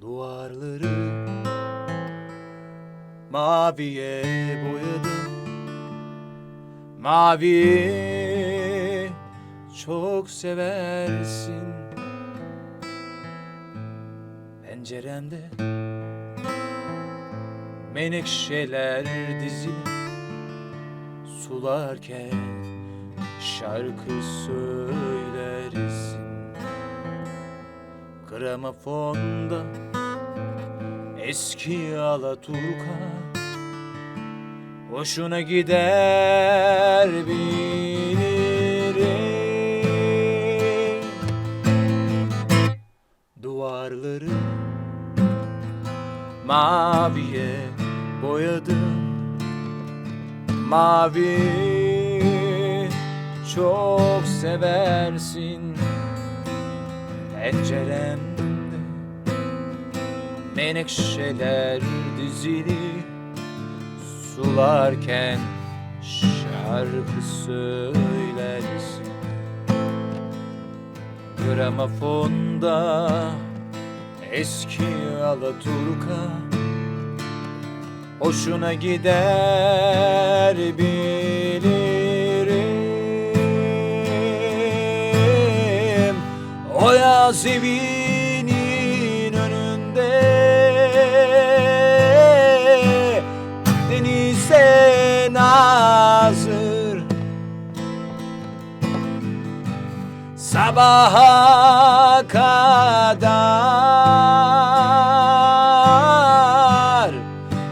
Duvarları maviye boyadım. Maviyi çok seversin. Penceremde menekşeler dizili Sularken şarkı söylersin Gramofonda eski Alaturka. Hoşuna gider bilirim. Duvarları maviye boyadım. Mavi çok seversin. Penceremde menekşeler dizili Sularken şarkı söylersin. Gramofonda eski Alaturka Hoşuna gider bilirim. O yaz Denize nazır Sabaha kadar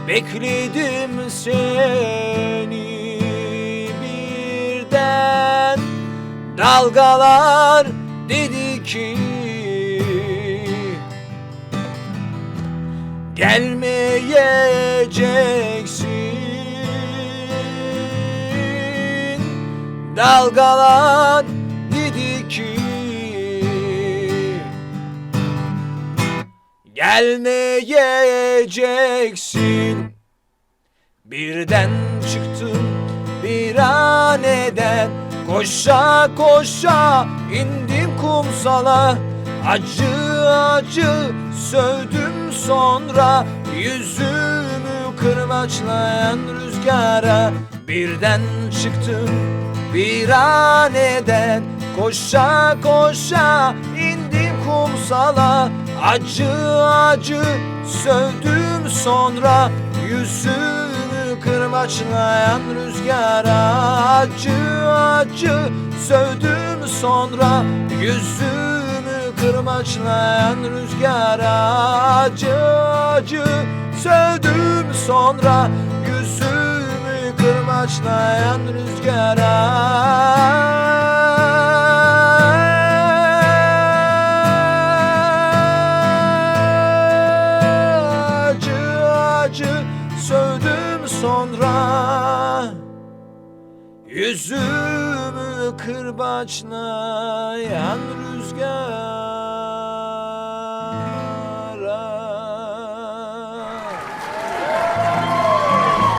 Bekledim seni birden. Dalgalar dedi ki Gelmeyeceksin Dalgalar dedi ki Gelmeyeceksin. Birden çıktım bir aneden. Koşa koşa indim kumsala. Acı acı sövdüm sonra. Yüzümü kırbaçlayan rüzgara. Birden çıktım bir aneden Koşa koşa indim kumsala. Acı acı sövdüm sonra Yüzümü kırbaçlayan rüzgara. Acı acı sövdüm sonra Yüzümü kırbaçlayan rüzgara. Acı acı sövdüm sonra Yüzümü kırbaçlayan rüzgara. Acı acı sövdüm sonra. Yüzümü kırbaçlayan rüzgar